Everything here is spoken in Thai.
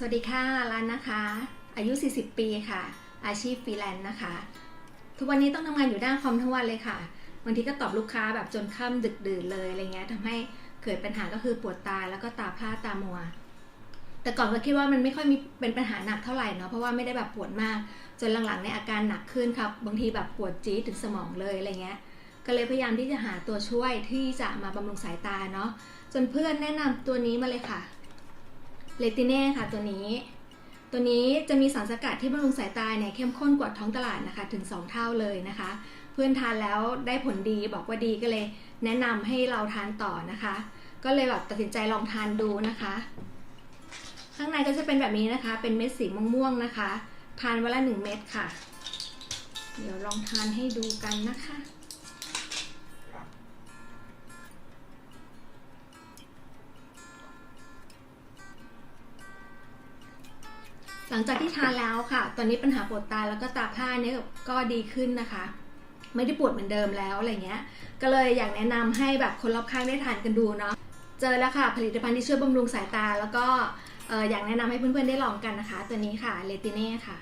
สวัสดีค่ะรันนะคะ อายุ 40 ปีค่ะ อาชีพฟรีแลนซ์นะคะ ทุกวันนี้ต้องทำงานอยู่หน้าคอมทั้งวันเลยค่ะบางทีก็ตอบลูกค้าแบบจนค่ำดึกดื่นเลยอะไรเงี้ยทำให้เกิดปัญหาก็คือปวดตาแล้วก็ตาพร่าตามัว แต่ก่อนก็คิดว่ามันไม่ค่อยมีเป็นปัญหาหนักเท่าไหร่เนาะเพราะว่าไม่ได้แบบปวดมาก จนหลังๆในอาการหนักขึ้นครับบางทีแบบปวดจี๊ดถึงสมองเลยอะไรเงี้ยก็เลยพยายามที่จะหาตัวช่วยที่จะมาบำรุงสายตาเนาะจนเพื่อนแนะนำตัวนี้มาเลยค่ะ เลติเน่ค่ะตัวนี้ ตัวนี้จะมีสารสกัดที่บำรุงสายตาเนี่ยเข้มข้นกว่าท้องตลาดนะคะถึง 2 เท่าเลยนะคะ เพื่อนทานแล้วได้ผลดีบอกว่าดีก็เลย แนะนำให้เราทานต่อนะคะ ก็เลยแบบตัดสินใจลองทานดูนะคะ ข้างในก็จะเป็นแบบนี้นะคะ เป็นเม็ดสีม่วงๆนะคะ ทานวันละหนึ่งเม็ดค่ะ เดี๋ยวลองทานให้ดูกันนะคะ หลังจากที่ทานแล้วค่ะ ตอนนี้ปัญหาปวดตาแล้วก็ตาผ้าเนี่ยก็ดีขึ้นนะคะ ไม่ได้ปวดเหมือนเดิมแล้วอะไรเงี้ย ก็เลยอยากแนะนำให้แบบคนรอบข้างได้ทานกันดูเนาะ เจอแล้วค่ะผลิตภัณฑ์ที่ช่วยบำรุงสายตา แล้วก็เอ่ออยากแนะนำให้เพื่อนๆได้ลองกันนะคะ ตัวนี้ค่ะเลติเน่ค่ะ